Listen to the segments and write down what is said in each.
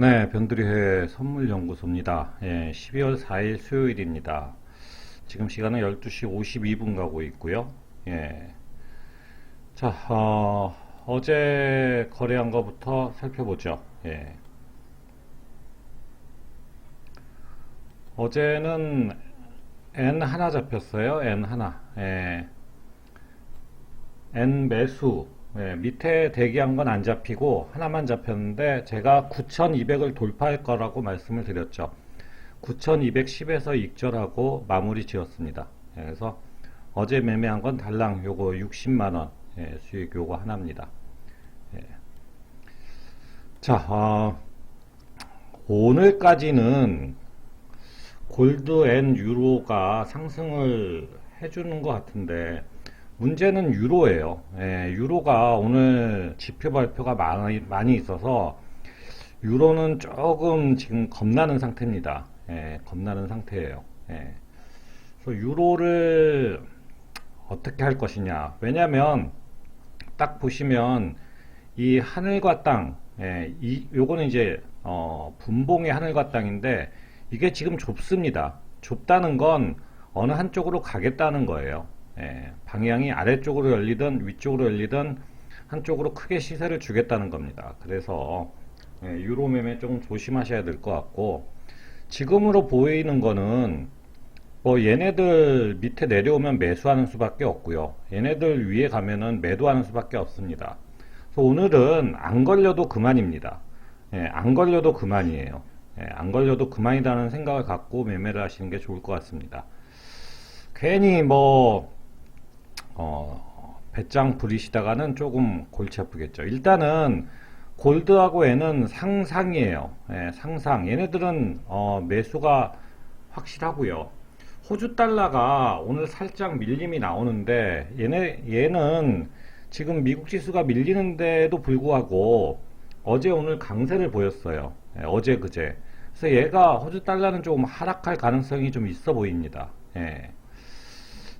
네, 변두리회 선물연구소입니다. 예, 12월 4일 수요일입니다. 지금 시간은 12시 52분 가고 있고요. 예. 자, 어, 어제 거래한 것부터 살펴보죠. 예. 어제는 N 하나 잡혔어요. N 하나. 예. N 매수. 예, 밑에 대기한 건 안 잡히고 하나만 잡혔는데 제가 9200을 돌파할 거라고 말씀을 드렸죠. 9210에서 익절하고 마무리 지었습니다. 예, 그래서 어제 매매한 건 달랑 요거 60만원 예, 수익 요거 하나입니다. 예. 자, 어, 오늘까지는 골드 앤 유로가 상승을 해주는 것 같은데 문제는 유로예요. 예, 유로가 오늘 지표 발표가 많이, 많이 있어서 유로는 조금 지금 겁나는 상태입니다. 예, 겁나는 상태예요. 예. 그래서 유로를 어떻게 할 것이냐. 왜냐면 딱 보시면 이 하늘과 땅, 예, 이 요거는 이제 어, 분봉의 하늘과 땅인데 이게 지금 좁습니다. 좁다는 건 어느 한쪽으로 가겠다는 거예요. 예, 방향이 아래쪽으로 열리든 위쪽으로 열리든 한쪽으로 크게 시세를 주겠다는 겁니다. 그래서 예, 유로 매매 조금 조심하셔야 될 것 같고 지금으로 보이는 거는 뭐 얘네들 밑에 내려오면 매수하는 수밖에 없고요. 얘네들 위에 가면은 매도하는 수밖에 없습니다. 그래서 오늘은 안 걸려도 그만입니다. 예, 안 걸려도 그만이에요. 예, 안 걸려도 그만이라는 생각을 갖고 매매를 하시는 게 좋을 것 같습니다. 괜히 뭐 어, 배짱 부리시다가는 조금 골치 아프겠죠. 일단은 골드하고 얘는 상상이에요. 예, 상상. 얘네들은 어, 매수가 확실하고요. 호주 달러가 오늘 살짝 밀림이 나오는데 얘네 얘는 지금 미국 지수가 밀리는데도 불구하고 어제 오늘 강세를 보였어요. 예, 어제 그제. 그래서 얘가 호주 달러는 조금 하락할 가능성이 좀 있어 보입니다. 예.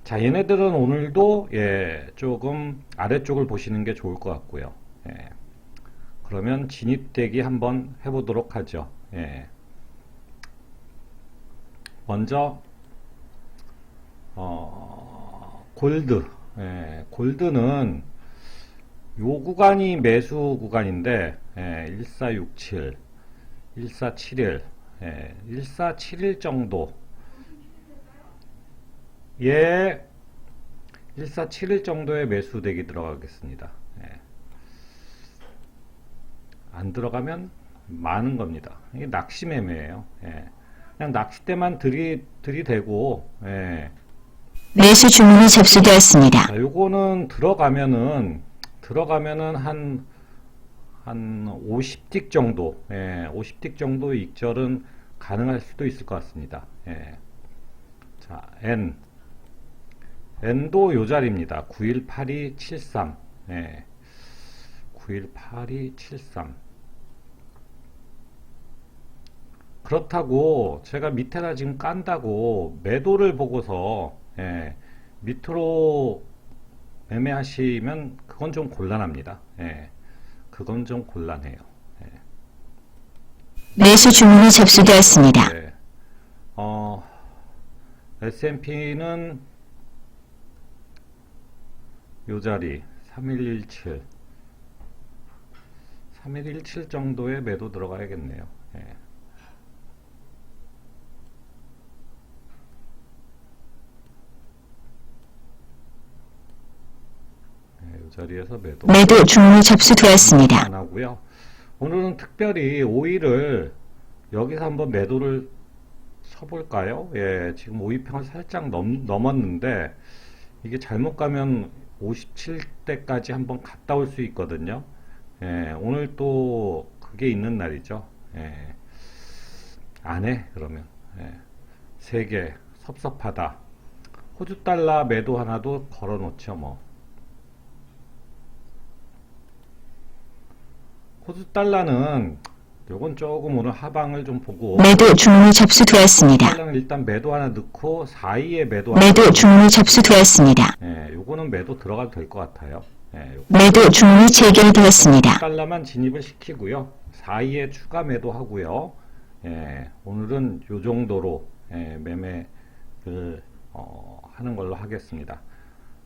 자, 얘네들은 오늘도 예, 조금 아래쪽을 보시는 게 좋을 것 같고요. 예. 그러면 진입대기 한번 해보도록 하죠. 예. 먼저 어, 골드. 예, 골드는 요 구간이 매수 구간인데 예, 1467, 1471, 예, 1471 정도 예, 1471 정도의 매수 대기 들어가겠습니다. 예. 안 들어가면 많은 겁니다. 이게 낚시 매매예요. 예. 그냥 낚싯대만 들이, 들이대고, 예. 매수 주문이 접수되었습니다. 자, 요거는 들어가면은, 들어가면은 한, 한 50틱 정도, 예, 50틱 정도 익절은 가능할 수도 있을 것 같습니다. 예. 자, N. N도 요 자리입니다. 918273. 예. 918273. 그렇다고 제가 밑에다 지금 깐다고 매도를 보고서 예, 밑으로 매매하시면 그건 좀 곤란합니다. 예, 그건 좀 곤란해요. 매수 주문이 접수되었습니다. 네. 어, S&P는 요 자리 3117 3117 정도의 매도 들어가야겠네요. 예. 네, 요 자리에서 매도. 매도 주문이 접수되었습니다. 안 하고요. 오늘은 특별히 오일을 여기서 한번 매도를 쳐볼까요? 예, 지금 오이평을 살짝 넘, 넘었는데 이게 잘못 가면 57대까지 한번 갔다 올 수 있거든요. 예, 오늘 또 그게 있는 날이죠. 예, 안 해, 그러면. 예, 세 개, 섭섭하다. 호주 달러 매도 하나도 걸어 놓죠, 뭐. 호주 달러는 요건 조금 오늘 하방을 좀 보고 매도 주문이 접수되었습니다. 일단 매도 하나 넣고 4위에 매도 하나 매도 주문이 접수되었습니다. 예, 요거는 매도 들어가도 될 것 같아요. 예, 요 매도 주문이 체결되었습니다. 달러만 진입을 시키고요. 사이에 추가 매도하고요. 예, 오늘은 요 정도로 예, 매매를 어, 하는 걸로 하겠습니다.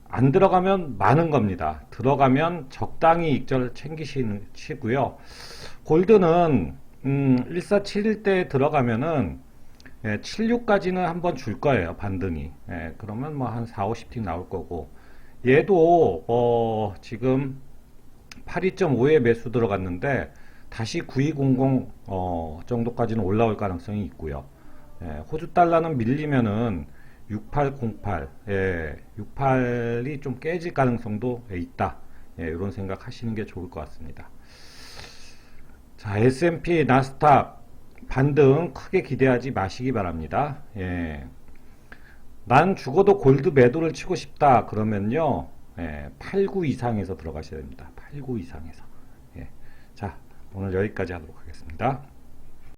안 들어가면 많은 겁니다. 들어가면 적당히 익절 챙기시고요. 골드는 음, 1471대 들어가면은 예, 76까지는 한번 줄 거예요. 반등이. 예, 그러면 뭐 한 4, 50팀 나올 거고 얘도 어, 지금 82.5에 매수 들어갔는데 다시 9200 어, 정도까지는 올라올 가능성이 있고요. 예, 호주 달러는 밀리면은 6808, 예, 68이 좀 깨질 가능성도 예, 있다. 예, 이런 생각 하시는 게 좋을 것 같습니다. 자, S&P, 나스닥 반등 크게 기대하지 마시기 바랍니다. 예. 난 죽어도 골드 매도를 치고 싶다. 그러면요, 예, 89 이상에서 들어가셔야 됩니다. 89 이상에서. 예. 자, 오늘 여기까지 하도록 하겠습니다.